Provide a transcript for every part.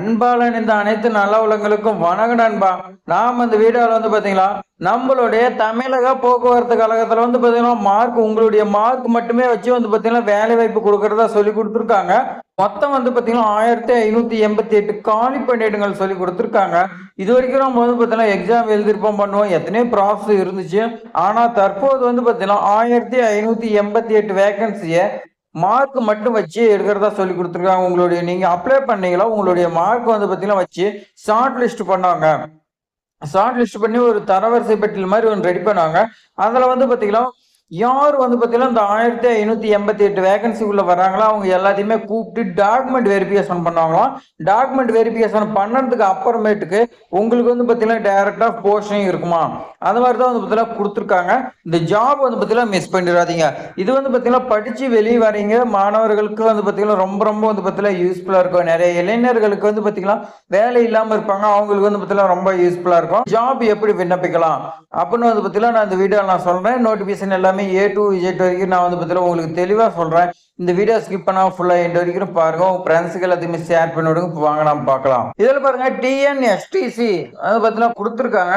அன்பாளன் இந்த அனைத்து நல்ல உலகங்களுக்கும் வணக்கம் நண்பா. நாம் இந்த வீடியோவில் வந்து பார்த்தீங்களா நம்மளுடைய தமிழக போக்குவரத்து கழகத்தில் வந்து பார்த்தீங்கன்னா மார்க் உங்களுடைய மார்க் மட்டுமே வச்சு வந்து பார்த்தீங்கன்னா வேலை வாய்ப்பு கொடுக்கறதா சொல்லி கொடுத்துருக்காங்க. மொத்தம் வந்து பார்த்தீங்கன்னா ஆயிரத்தி ஐநூற்றி எண்பத்தி எட்டு காலி பணியிடங்கள் சொல்லி கொடுத்துருக்காங்க. இது வரைக்கும் நம்ம வந்து பார்த்தீங்கன்னா எக்ஸாம் எழுதிருப்போம் பண்ணுவோம். எத்தனையோ ப்ராசஸ் இருந்துச்சு. ஆனால் தற்போது வந்து பார்த்தீங்கன்னா ஆயிரத்தி ஐநூற்றி எண்பத்தி எட்டு வேகன்சியை மார்க் மட்டும் வச்சு எடுக்கிறதா சொல்லி கொடுத்துருக்காங்க. உங்களுடைய நீங்க அப்ளை பண்ணீங்களா? உங்களுடைய மார்க் வந்து பார்த்தீங்கன்னா வச்சு ஷார்ட் லிஸ்ட் பண்ணாங்க. ஷார்ட் லிஸ்ட் பண்ணி ஒரு தரவரிசை பெட்டில் மாதிரி ஒன்று ரெடி பண்ணாங்க. அதில் வந்து பார்த்தீங்கன்னா யார் வந்து பார்த்தீங்கன்னா இந்த ஆயிரத்தி ஐநூற்றி எண்பத்தி எட்டு வேகன்சிக்குள்ளே வராங்களோ அவங்க எல்லாத்தையுமே கூப்பிட்டு டாக்குமெண்ட் வெரிஃபிகேஷன் பண்ணுவாங்களாம் டாக்குமெண்ட் வெரிஃபிகேஷன் பண்ணதுக்கு அப்புறமேட்டுக்கு உங்களுக்கு வந்து பார்த்தீங்கன்னா டேரெக்டாக போஸ்டிங் இருக்குமா அந்த மாதிரி தான் வந்து பார்த்தீங்கன்னா கொடுத்துருக்காங்க இந்த ஜாப் வந்து பார்த்தீங்கன்னா மிஸ் பண்ணிடாதீங்க இது வந்து பார்த்தீங்கன்னா படித்து வெளியே வரீங்க மாணவர்களுக்கு வந்து பார்த்தீங்கன்னா ரொம்ப ரொம்ப வந்து பார்த்தீங்கன்னா யூஸ்ஃபுல்லாக இருக்கும் நிறைய இளைஞர்களுக்கு வந்து பார்த்தீங்கன்னா வேலை இல்லாமல் இருப்பாங்க அவங்களுக்கு வந்து பார்த்தீங்கன்னா ரொம்ப யூஸ்ஃபுல்லாக இருக்கும் ஜாப் எப்படி விண்ணப்பிக்கலாம் அப்படின்னு வந்து பார்த்தீங்கன்னா நான் இந்த வீடியோ நான் சொல்கிறேன் நோட்டிஃபிகேஷன் எல்லாமே ஏ டு விஜெட் வரைக்கும் நான் வந்து பார்த்தீங்கன்னா உங்களுக்கு தெளிவாக சொல்கிறேன் இந்த வீடியோ ஸ்கிப் பண்ணாமல் ஃபுல்லாக எண்ட் வரைக்கும் பாருங்க. உங்கள் ஃப்ரெண்ட்ஸுக்கு எல்லாத்தையுமே ஷேர் பண்ணி விடுங்க. இப்போ வாங்க நம்ம பார்க்கலாம். இதில் பாருங்க டிஎன்எஸ்டிசி அது பார்த்தீங்கன்னா கொடுத்துருக்காங்க.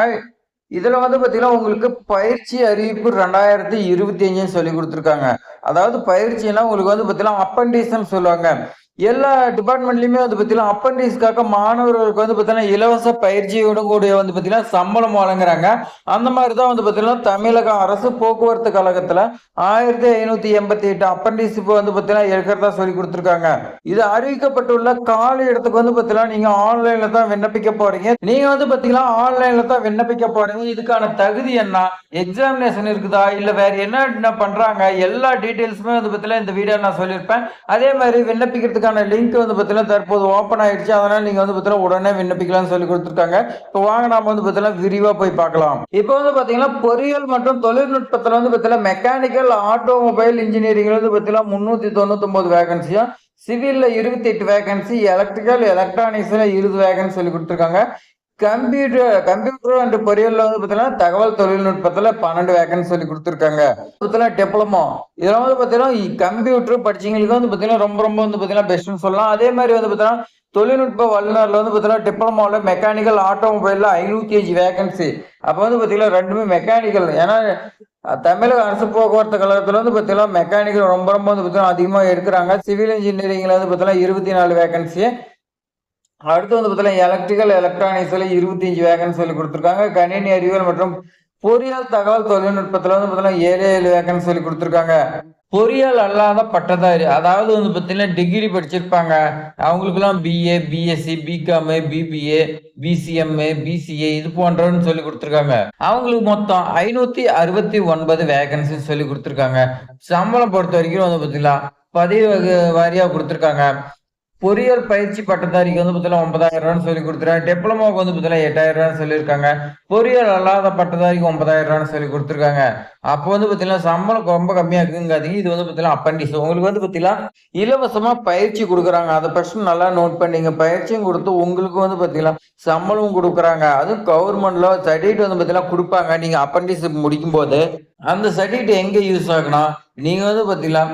இதில் வந்து பார்த்தீங்கன்னா உங்களுக்கு பயிற்சி அறிவிப்பு ரெண்டாயிரத்தி இருபத்தி அஞ்சுன்னு சொல்லி கொடுத்துருக்காங்க. அதாவது பயிற்சினா உங்களுக்கு வந்து பார்த்தீங்கன்னா அப்பண்டிஸ்ன்னு சொல்லுவாங்க. எல்லா டிபார்ட்மெண்ட்லயுமே வந்து பாத்தீங்கன்னா அப்பண்டிஸ்க்காக மாணவர்களுக்கு வந்து பாத்தீங்கன்னா இலவச பயிற்சியோட கூடிய வந்து பாத்தீங்கன்னா சம்பளம் வழங்குறாங்க. அந்த மாதிரி தான் வந்து பாத்தீங்கன்னா தமிழக அரசு போக்குவரத்து கழகத்துல ஆயிரத்தி ஐநூத்தி எண்பத்தி எட்டு அப்பண்டிஸ் இப்போ வந்து பாத்தீங்கன்னா இருக்கிறதா சொல்லி கொடுத்துருக்காங்க. இது அறிவிக்கப்பட்டுள்ள காலி இடத்துக்கு வந்து பாத்தீங்கன்னா நீங்க ஆன்லைன்ல தான் விண்ணப்பிக்க போறீங்க. நீங்க வந்து பாத்தீங்கன்னா ஆன்லைன்ல தான் விண்ணப்பிக்க போறீங்க. இதுக்கான தகுதி என்ன? எக்ஸாமினேஷன் இருக்குதா? இல்ல வேற என்ன பண்றாங்க? எல்லா டீட்டெயில்ஸுமே வந்து பாத்தீங்கன்னா இந்த வீடியோ நான் சொல்லியிருப்பேன். அதே மாதிரி விண்ணப்பிக்கிறதுக்கு அதுக்கான லிங்க் வந்து பார்த்தீங்கன்னா தற்போது ஓப்பன் ஆயிடுச்சு. அதனால நீங்க வந்து பார்த்தீங்கன்னா உடனே விண்ணப்பிக்கலாம்னு சொல்லி கொடுத்துருக்காங்க. இப்போ வாங்க நாம வந்து பார்த்தீங்கன்னா விரிவா போய் பார்க்கலாம். இப்போ வந்து பார்த்தீங்கன்னா பொறியியல் மற்றும் தொழில்நுட்பத்தில் வந்து பார்த்தீங்கன்னா மெக்கானிக்கல் ஆட்டோமொபைல் இன்ஜினியரிங் வந்து பார்த்தீங்கன்னா முன்னூற்றி தொண்ணூத்தொம்பது வேகன்சியும் சிவிலில் இருபத்தி எட்டு வேகன்சி எலக்ட்ரிக்கல் எலக்ட்ரானிக்ஸில் இருபது வேகன்சி சொல்லி கொடுத்துருக்காங்க. கம்ப்யூட்டர் கம்ப்யூட்டர் அண்ட் பொறியியல் வந்து பாத்தீங்கன்னா தகவல் தொழில்நுட்பத்துல பன்னெண்டு வேக்கன்ஸ் சொல்லி கொடுத்துருக்காங்க. பாத்தீங்கன்னா டிப்ளமோ இதெல்லாம் வந்து பாத்தீங்கன்னா கம்ப்யூட்டர் படிச்சவங்களுக்கு வந்து பாத்தீங்கன்னா ரொம்ப ரொம்ப வந்து பாத்தீங்கன்னா பெஸ்ட்னு சொல்லலாம். அதே மாதிரி வந்து பாத்தீங்கன்னா தொழில்நுட்ப வல்லுநர்ல வந்து பாத்தீங்கன்னா டிப்ளமோல மெக்கானிக்கல் ஆட்டோமொபைல்ல ஐநூத்தி அஞ்சு வேகன்சி அப்ப வந்து பாத்தீங்கன்னா ரெண்டுமே மெக்கானிக்கல் ஏன்னா தமிழக அரசு போக்குவரத்து கழகத்துல வந்து பாத்தீங்கன்னா மெக்கானிக்கல் ரொம்ப ரொம்ப வந்து பாத்தீங்கன்னா அதிகமா எடுக்கிறாங்க. சிவில் இன்ஜினியரிங்ல வந்து பாத்தீங்கன்னா இருபத்தி நாலு வேகன்சி அடுத்து வந்து பார்த்தீங்கன்னா எலக்ட்ரிக்கல் எலக்ட்ரானிக்ஸ்ல இருபத்தி அஞ்சு வேகன்சி சொல்லி கொடுத்துருக்காங்க. கணினி அறிவியல் மற்றும் பொறியியல் தகவல் தொழில்நுட்பத்துல வந்து பார்த்தீங்கன்னா ஏழு ஏழு வேகன்சி சொல்லி கொடுத்துருக்காங்க. பொறியியல் அல்லாத பட்டதாரி அதாவது வந்து பார்த்தீங்கன்னா டிகிரி படிச்சிருப்பாங்க. அவங்களுக்குலாம் BA BSc BCom BBA BCMA BCA இது போன்றவன்னு சொல்லி கொடுத்துருக்காங்க. அவங்களுக்கு மொத்தம் ஐநூத்தி அறுபத்தி ஒன்பது வேகன்சி சொல்லி கொடுத்துருக்காங்க. சம்பளம் பொறுத்த வரைக்கும் வந்து பார்த்தீங்கன்னா பதவி வகு- வாரியா கொடுத்துருக்காங்க. பொறியியல் பயிற்சி பட்டதாரிக்கு வந்து பார்த்தீங்கன்னா ஒன்பதாயிரம் ரூபான்னு சொல்லி கொடுத்துருக்காங்க. டிப்ளமோக்கு வந்து பார்த்தீங்கன்னா எட்டாயிரம் ரூபான்னு சொல்லியிருக்காங்க. பொறியியல் அல்லாத பட்டதாரிக்கு ஒன்பதாயிரம் ரூபான்னு சொல்லி கொடுத்துருக்காங்க. அப்போ வந்து பார்த்தீங்கன்னா சம்பளம் ரொம்ப கம்மியாக இருக்குங்காதீங்க இது வந்து பார்த்தீங்கன்னா அப்பண்டிஸ் உங்களுக்கு வந்து பார்த்தீங்கன்னா இலவசமாக பயிற்சி கொடுக்குறாங்க. அதை ஃபர்ஸ்ட் நல்லா நோட் பண்ணிங்க. பயிற்சியும் கொடுத்து உங்களுக்கு வந்து பார்த்தீங்கன்னா சம்பளம் கொடுக்குறாங்க. அதுவும் கவர்மெண்ட்ல சர்டிஃபிகேட் வந்து பார்த்தீங்கன்னா கொடுப்பாங்க. நீங்கள் அப்பண்டிஸ் முடிக்கும் போது அந்த சர்டிஃபிகேட் எங்கே யூஸ் ஆகுனா நீங்கள் வந்து பார்த்தீங்கன்னா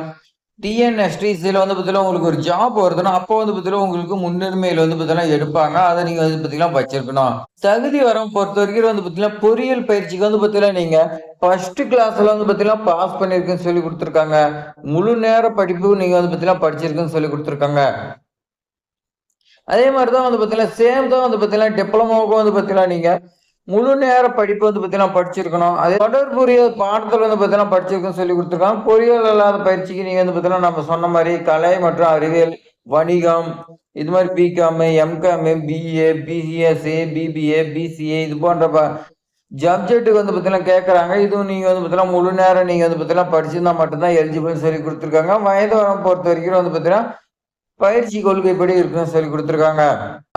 டிஎன்எஸ்டிசியில் வந்து பார்த்தீங்கன்னா உங்களுக்கு ஒரு ஜாப் வருதுன்னா அப்போ வந்து பார்த்தீங்கன்னா உங்களுக்கு முன்னுரிமையில் வந்து பார்த்தீங்கன்னா எடுப்பாங்க அதை நீங்கள் வந்து பார்த்தீங்கன்னா வச்சிருக்கணும் தகுதி வரம் பொறுத்த வரைக்கும் வந்து பார்த்தீங்கன்னா பொறியியல் பயிற்சிக்கு வந்து பார்த்தீங்கன்னா நீங்கள் ஃபர்ஸ்ட் கிளாஸில் வந்து பார்த்தீங்கன்னா பாஸ் பண்ணியிருக்குன்னு சொல்லி கொடுத்துருக்காங்க முழு நேர படிப்பு நீங்கள் வந்து பார்த்தீங்கன்னா படிச்சிருக்குன்னு சொல்லி கொடுத்துருக்காங்க அதே மாதிரி தான் வந்து பார்த்தீங்கன்னா சேம் தான் வந்து பார்த்தீங்கன்னா டிப்ளமோக்கும் வந்து பார்த்தீங்கன்னா நீங்கள் முழு நேர படிப்பு வந்து பார்த்தீங்கன்னா படிச்சிருக்கணும். அது தொடர்புரிய பாடத்தில் வந்து பார்த்தீங்கன்னா படிச்சிருக்கணும் சொல்லி கொடுத்துருக்காங்க. பொறியியல் இல்லாத பயிற்சிக்கு நீங்கள் வந்து பார்த்தீங்கன்னா நம்ம சொன்ன மாதிரி கலை மற்றும் அறிவியல் வணிகம் இது மாதிரி BCom MCom BA BCSc BBA BCA இது போன்ற சப்ஜெக்ட்டுக்கு வந்து பார்த்தீங்கன்னா கேட்குறாங்க இதுவும் நீங்கள் வந்து பார்த்தீங்கன்னா முழு நேரம் நீங்கள் வந்து பார்த்தீங்கன்னா படிச்சிருந்தா மட்டும்தான் எலிஜிபிள்னு சொல்லி கொடுத்துருக்காங்க. வயது வரம் பொறுத்த வரைக்கும் வந்து பார்த்தீங்கன்னா பயிற்சி கொள்கைப்படி இருக்குன்னு சொல்லி கொடுத்துருக்காங்க.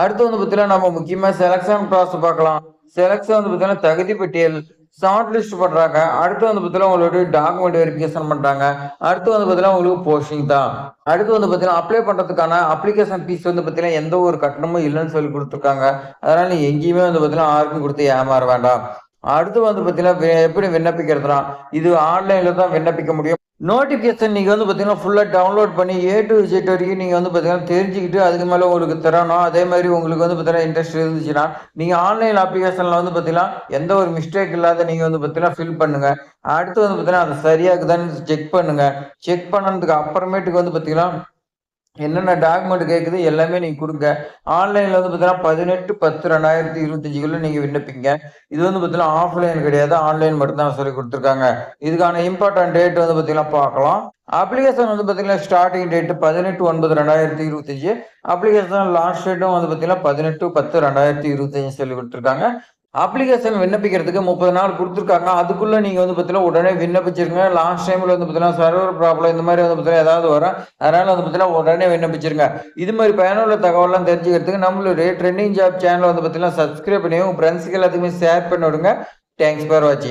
அடுத்து வந்து பார்த்தீங்கன்னா நம்ம முக்கியமாக செலக்ஷன் ப்ராசஸ் பார்க்கலாம். செலக்ஷன் வந்து பார்த்தீங்கன்னா தகுதி பட்டியல் ஷார்ட் லிஸ்ட் பண்றாங்க அடுத்து வந்து பார்த்தீங்கன்னா உங்களுடைய டாக்குமெண்ட் வெரிஃபிகேஷன் பண்றாங்க. அடுத்து வந்து பார்த்தீங்கன்னா உங்களுக்கு போஸ்டிங் தான். அடுத்து வந்து பார்த்தீங்கன்னா அப்ளை பண்றதுக்கான அப்ளிகேஷன் ஃபீஸ் வந்து பார்த்தீங்கன்னா எந்த ஒரு கட்டணமும் இல்லைன்னு சொல்லி கொடுத்துருக்காங்க. அதனால நீ எங்கேயுமே வந்து பார்த்தீங்கன்னா யாருக்கும் கொடுத்து ஏமாற வேண்டாம். அடுத்து வந்து பார்த்தீங்கன்னா எப்படி விண்ணப்பிக்கிறதுனா இது ஆன்லைன்ல தான் விண்ணப்பிக்க முடியும். நோட்டிஃபிகேஷன் நீங்கள் வந்து பார்த்தீங்கன்னா ஃபுல்லாக டவுன்லோட் பண்ணி ஏ டு விசிட் வரைக்கும் நீங்கள் வந்து பார்த்தீங்கன்னா தெரிஞ்சுக்கிட்டு அதுக்கு மேலே உங்களுக்கு தரணும் அதே மாதிரி உங்களுக்கு வந்து பார்த்தீங்கன்னா இன்ட்ரெஸ்ட் இருந்துச்சுன்னா நீங்கள் ஆன்லைன் அப்ளிகேஷனில் வந்து பார்த்தீங்கன்னா எந்த ஒரு மிஸ்டேக் இல்லாத நீங்கள் வந்து பார்த்தீங்கன்னா ஃபில் பண்ணுங்கள் அடுத்து வந்து பார்த்தீங்கன்னா அது சரியாக இருக்குதான்னு செக் பண்ணுங்கள் செக் பண்ணதுக்கு அப்புறமேட்டுக்கு வந்து பார்த்தீங்கன்னா என்னென்ன டாக்குமெண்ட் கேட்குது எல்லாமே நீங்கள் கொடுங்க. ஆன்லைனில் வந்து பார்த்தீங்கன்னா பதினெட்டு பத்து ரெண்டாயிரத்தி இருபத்தஞ்சுக்குள்ள நீங்கள் விண்ணப்பிங்க. இது வந்து பார்த்தீங்கன்னா ஆஃப்லைன் கிடையாது ஆன்லைன் மட்டும் தான் சொல்லி கொடுத்துருக்காங்க. இதுக்கான இம்பார்ட்டன்ட் டேட் வந்து பார்த்தீங்கன்னா பார்க்கலாம். அப்ளிகேஷன் வந்து பார்த்தீங்கன்னா ஸ்டார்டிங் டேட் பதினெட்டு ஒன்பது ரெண்டாயிரத்தி இருபத்தஞ்சு. அப்ளிகேஷன் லாஸ்ட் டேட்டும் வந்து பார்த்தீங்கன்னா பதினெட்டு பத்து ரெண்டாயிரத்தி இருபத்தஞ்சு சொல்லி கொடுத்துருக்காங்க. அப்ளிகேஷன் விண்ணப்பிக்கிறதுக்கு முப்பது நாள் கொடுத்துருக்காங்க. அதுக்குள்ள நீங்க வந்து பார்த்தீங்கன்னா உடனே விண்ணப்பிச்சிருங்க. லாஸ்ட் டைம்ல வந்து பார்த்தீங்கன்னா சர்வர் ப்ராப்ளம் இந்த மாதிரி வந்து பார்த்தீங்கன்னா ஏதாவது வரும். அதனால வந்து பார்த்தீங்கன்னா உடனே விண்ணப்பிச்சிருங்க. இது மாதிரி பயனுள்ள தகவலாம் தெரிஞ்சுக்கிறதுக்கு நம்மளுடைய ட்ரெண்டிங் ஜாப் சேனல் வந்து பார்த்தீங்கன்னா சப்ஸ்கிரைப் பண்ணி உங்க ஃப்ரெண்ட்ஸுக்கு எல்லாத்துக்குமே ஷேர் பண்ணி விடுங்க தேங்க்ஸ் ஃபார் வாட்சிங்